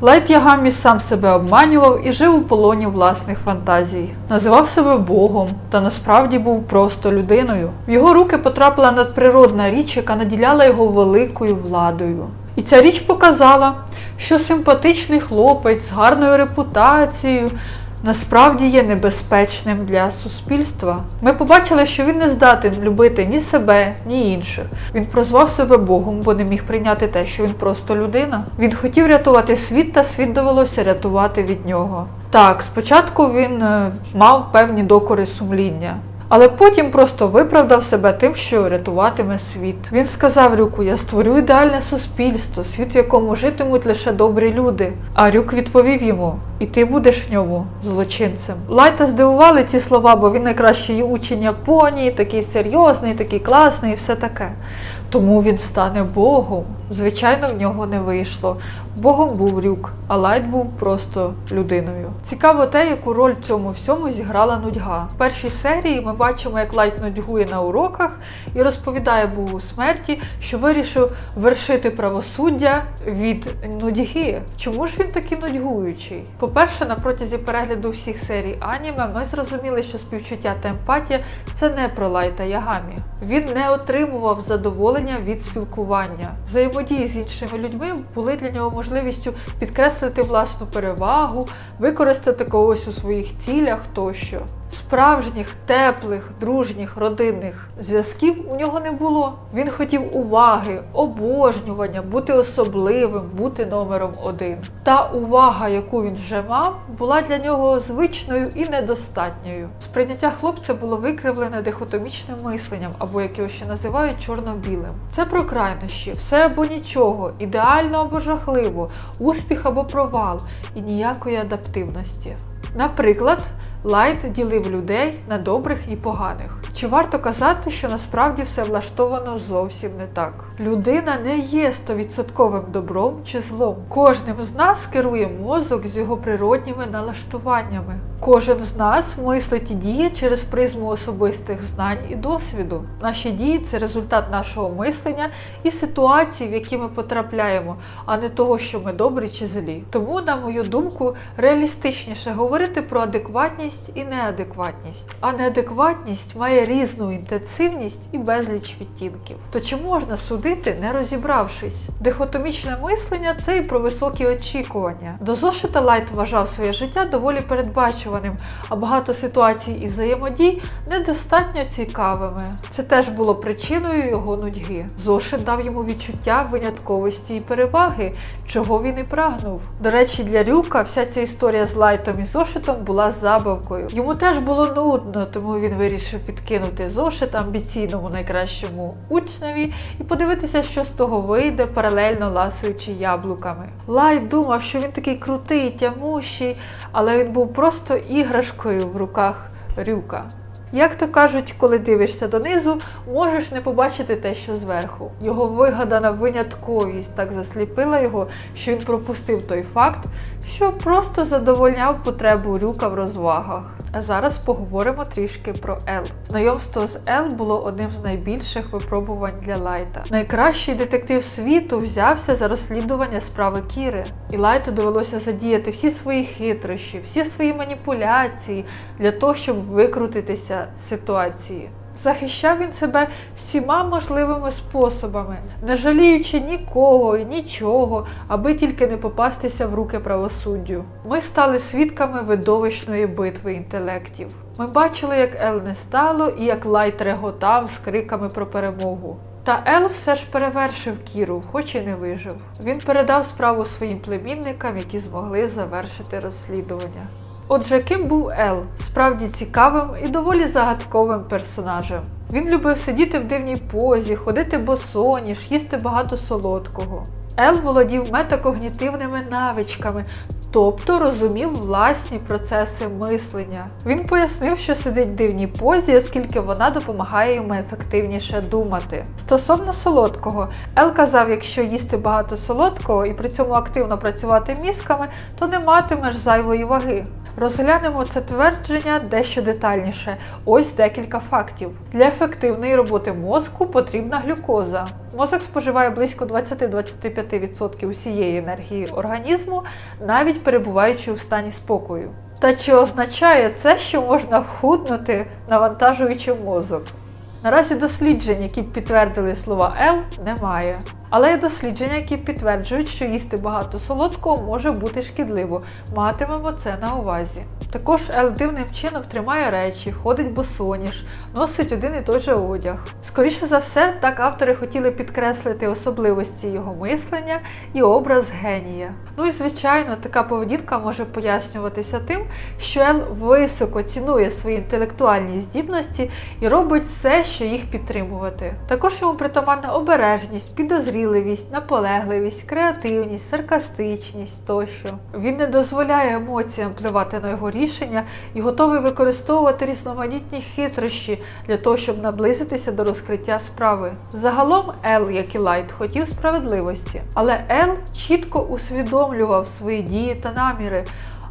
Лайт Ягамі сам себе обманював і жив у полоні власних фантазій. Називав себе Богом, та насправді був просто людиною. В його руки потрапила надприродна річ, яка наділяла його великою владою. І ця річ показала, що симпатичний хлопець з гарною репутацією насправді є небезпечним для суспільства. Ми побачили, що він не здатен любити ні себе, ні інших. Він прозвав себе Богом, бо не міг прийняти те, що він просто людина. Він хотів рятувати світ, та світ довелося рятувати від нього. Так, спочатку він е, мав певні докори сумління. Але потім просто виправдав себе тим, що рятуватиме світ. Він сказав Рюку: Я створю ідеальне суспільство, світ, в якому житимуть лише добрі люди. А Рюк відповів йому: І ти будеш в ньому злочинцем. Лайта здивували ці слова, бо він найкращий учень Японії, такий серйозний, такий класний і все таке. Тому він стане Богом. Звичайно, в нього не вийшло. Богом був Рюк, а Лайт був просто людиною. Цікаво те, яку роль в цьому всьому зіграла нудьга. В першій серії ми бачимо, як Лайт нудьгує на уроках і розповідає Богу смерті, що вирішив вершити правосуддя від нудьги. Чому ж він такий нудьгуючий? По-перше, на протязі перегляду всіх серій аніме ми зрозуміли, що співчуття та емпатія це не про Лайта Ягамі. Він не отримував задоволення від спілкування. Взаємодії з іншими людьми були для нього можливістю підкреслити власну перевагу, використати когось у своїх цілях тощо. Справжніх, теплих, дружніх, родинних зв'язків у нього не було. Він хотів уваги, обожнювання, бути особливим, бути номером один. Та увага, яку він вже мав, була для нього звичною і недостатньою. Сприйняття хлопця було викривлене дихотомічним мисленням, або як його ще називають чорно-білим. Це про крайнощі, все або нічого, ідеально або жахливо, успіх або провал і ніякої адаптивності. Наприклад, Лайт ділив людей на добрих і поганих. Чи варто казати, що насправді все влаштовано зовсім не так? Людина не є стовідсотковим добром чи злом. Кожним з нас керує мозок з його природніми налаштуваннями. Кожен з нас мислить і діє через призму особистих знань і досвіду. Наші дії це результат нашого мислення і ситуацій, в які ми потрапляємо, а не того, що ми добрі чи злі. Тому, на мою думку, реалістичніше говорити про адекватність і неадекватність. А неадекватність має різну інтенсивність і безліч відтінків. То чи можна судити, не розібравшись? Дихотомічне мислення це і про високі очікування. До зошита Лайт вважав своє життя доволі передбачуваним, а багато ситуацій і взаємодій недостатньо цікавими. Це теж було причиною його нудьги. Зошит дав йому відчуття винятковості і переваги, чого він і прагнув. До речі, для Рюка вся ця історія з Лайтом і зошитом була забавкою. Йому теж було нудно, тому він вирішив підкинути зошит амбіційному найкращому учневі і подивитися, що з того вийде, паралельно ласуючи яблуками. Лайт думав, що він такий крутий, тямущий, але він був просто іграшкою в руках Рюка. Як то кажуть, коли дивишся донизу, можеш не побачити те, що зверху. Його вигадана винятковість так засліпила його, що він пропустив той факт, що просто задовольняв потребу Рюка в розвагах. А зараз поговоримо трішки про Ел. Знайомство з Ел було одним з найбільших випробувань для Лайта. Найкращий детектив світу взявся за розслідування справи Кіри, і Лайту довелося задіяти всі свої хитрощі, всі свої маніпуляції для того, щоб викрутитися з ситуації. Захищав він себе всіма можливими способами, не жаліючи нікого і нічого, аби тільки не попастися в руки правосуддю. Ми стали свідками видовищної битви інтелектів. Ми бачили, як Ел не стало і як Лайт реготав з криками про перемогу. Та Ел все ж перевершив Кіру, хоч і не вижив. Він передав справу своїм племінникам, які змогли завершити розслідування. Отже, ким був Ел? Справді цікавим і доволі загадковим персонажем. Він любив сидіти в дивній позі, ходити босоніж, їсти багато солодкого. Ел володів метакогнітивними навичками, тобто розумів власні процеси мислення. Він пояснив, що сидить в дивній позі, оскільки вона допомагає йому ефективніше думати. Стосовно солодкого, Ел казав, якщо їсти багато солодкого і при цьому активно працювати мізками, то не матимеш зайвої ваги. Розглянемо це твердження дещо детальніше. Ось декілька фактів. Для ефективної роботи мозку потрібна глюкоза. Мозок споживає близько 20-25% усієї енергії організму, навіть перебуваючи у стані спокою. Та чи означає це, що можна вхуднути, навантажуючи мозок? Наразі досліджень, які б підтвердили слова Л, немає. Але є дослідження, які підтверджують, що їсти багато солодкого може бути шкідливо. Матимемо це на увазі. Також Ел дивним чином тримає речі, ходить босоніж, носить один і той же одяг. Скоріше за все, так автори хотіли підкреслити особливості його мислення і образ генія. Ну і звичайно, така поведінка може пояснюватися тим, що Ел високо цінує свої інтелектуальні здібності і робить все, що їх підтримувати. Також йому притаманна обережність, підозріливість, наполегливість, креативність, саркастичність тощо. Він не дозволяє емоціям впливати на його рішення і готовий використовувати різноманітні хитрощі для того, щоб наблизитися до розкриття справи. Загалом Ел, як і Лайт, хотів справедливості, але Ел чітко усвідомлював свої дії та наміри.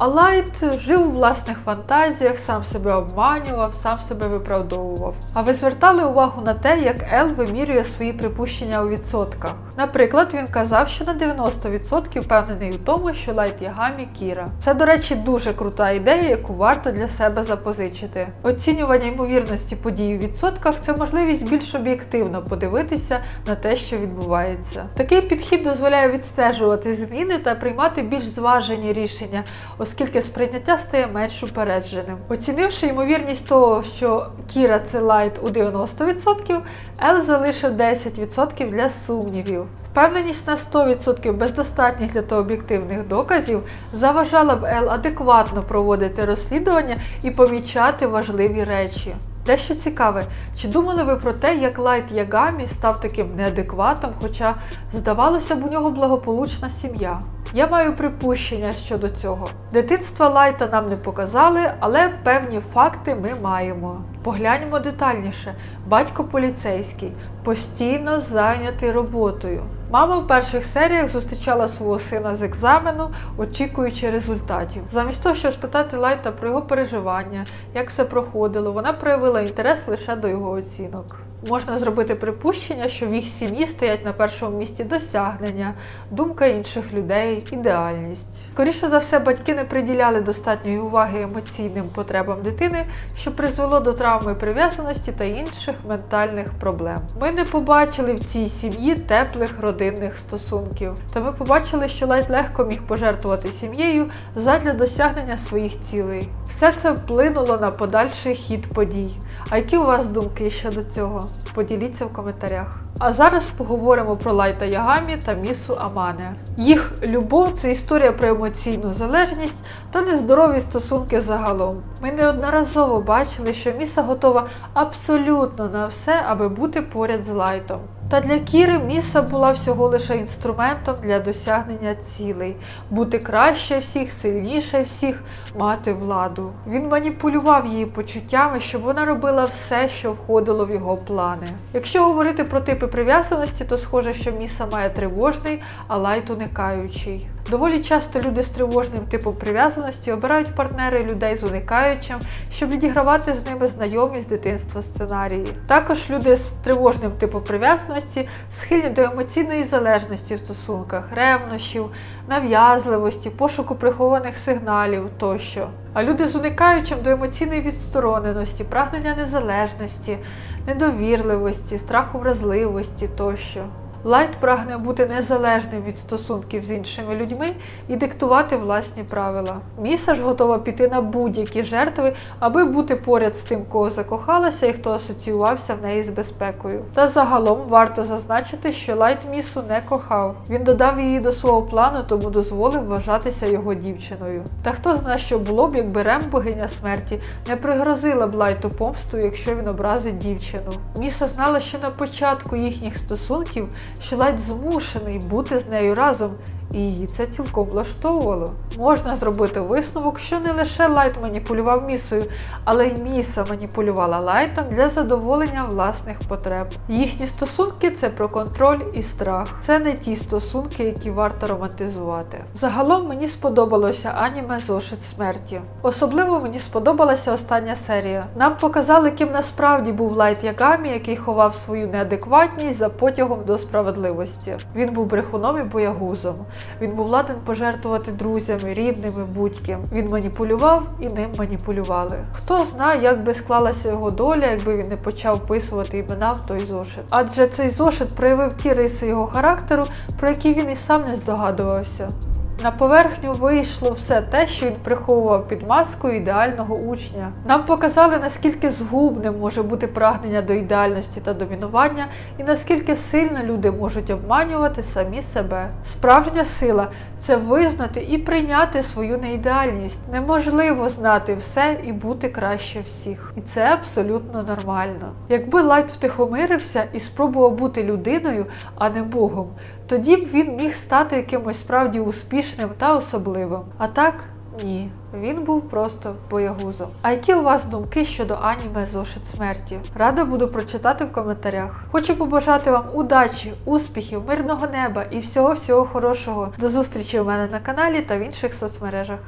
А Лайт жив у власних фантазіях, сам себе обманював, сам себе виправдовував. А ви звертали увагу на те, як Ел вимірює свої припущення у відсотках. Наприклад, він казав, що на 90% впевнений у тому, що Лайт Ягамі Кіра. Це, до речі, дуже крута ідея, яку варто для себе запозичити. Оцінювання ймовірності подій у відсотках це можливість більш об'єктивно подивитися на те, що відбувається. Такий підхід дозволяє відстежувати зміни та приймати більш зважені рішення оскільки сприйняття стає менш упередженим. Оцінивши ймовірність того, що Кіра це лайт у 90%, Ел залишив 10% для сумнівів. Впевненість на 100% без достатніх для того об'єктивних доказів заважала б Ел адекватно проводити розслідування і помічати важливі речі. Дещо цікаве, чи думали ви про те, як Лайт Ягамі став таким неадекватом, хоча, здавалося б, у нього благополучна сім'я? Я маю припущення щодо цього. Дитинства Лайта нам не показали, але певні факти ми маємо. Погляньмо детальніше. Батько поліцейський, постійно зайнятий роботою. Мама в перших серіях зустрічала свого сина з екзамену, очікуючи результатів. Замість того, щоб спитати Лайта про його переживання, як все проходило, вона проявила інтерес лише до його оцінок. Можна зробити припущення, що в їх сім'ї стоять на першому місці досягнення, думка інших людей, ідеальність. Скоріше за все, батьки не приділяли достатньої уваги емоційним потребам дитини, що призвело до травми прив'язаності та інших ментальних проблем. Ми не побачили в цій сім'ї теплих родинних стосунків, та ми побачили, що Лайт легко міг пожертвувати сім'єю задля досягнення своїх цілей. Все це вплинуло на подальший хід подій. А які у вас думки щодо цього? Поділіться в коментарях. А зараз поговоримо про Лайта Ягамі та Місу Амане. Їх любов це історія про емоційну залежність та нездорові стосунки загалом. Ми неодноразово бачили, що Міса готова абсолютно на все, аби бути поряд з Лайтом. Та для Кіри Міса була всього лише інструментом для досягнення цілей, бути краще всіх, сильніше всіх, мати владу. Він маніпулював її почуттями, щоб вона робила все, що входило в його плани. Якщо говорити про типи прив'язаності, то схоже, що Міса має тривожний, а лайт уникаючий. Доволі часто люди з тривожним типом прив'язаності обирають партнери людей з уникаючим, щоб відігравати з ними знайомі з дитинства сценарії. Також люди з тривожним типом прив'язаності схильні до емоційної залежності в стосунках, ревнощів, нав'язливості, пошуку прихованих сигналів тощо. А люди з уникаючим до емоційної відстороненості, прагнення незалежності, недовірливості, страху вразливості тощо. Лайт прагне бути незалежним від стосунків з іншими людьми і диктувати власні правила. Міса ж готова піти на будь-які жертви, аби бути поряд з тим, кого закохалася і хто асоціювався в неї з безпекою. Та загалом варто зазначити, що Лайт Місу не кохав. Він додав її до свого плану, тому дозволив вважатися його дівчиною. Та хто знає, що було б, якби Рем, богиня смерті, не пригрозила б Лайту помстою, якщо він образить дівчину. Міса знала, що на початку їхніх стосунків що ледь змушений бути з нею разом, і її це цілком влаштовувало. Можна зробити висновок, що не лише Лайт маніпулював місою, але й міса маніпулювала Лайтом для задоволення власних потреб. Їхні стосунки це про контроль і страх. Це не ті стосунки, які варто романтизувати. Загалом мені сподобалося аніме Зошит смерті. Особливо мені сподобалася остання серія. Нам показали, ким насправді був Лайт Ягамі, який ховав свою неадекватність за потягом до справедливості. Він був брехуном і боягузом. Він був ладен пожертвувати друзями, рідними, будь-ким. Він маніпулював і ним маніпулювали. Хто знає, як би склалася його доля, якби він не почав писувати імена в той зошит. Адже цей зошит проявив ті риси його характеру, про які він і сам не здогадувався. На поверхню вийшло все те, що він приховував під маскою ідеального учня. Нам показали, наскільки згубним може бути прагнення до ідеальності та домінування, і наскільки сильно люди можуть обманювати самі себе. Справжня сила це визнати і прийняти свою неідеальність. Неможливо знати все і бути краще всіх. І це абсолютно нормально. Якби Лайт втихомирився і спробував бути людиною, а не Богом, тоді б він міг стати якимось справді успішним та особливим. А так. Ні, він був просто боягузом. А які у вас думки щодо аніме Зошит смерті? Рада буду прочитати в коментарях. Хочу побажати вам удачі, успіхів, мирного неба і всього всього хорошого. До зустрічі у мене на каналі та в інших соцмережах.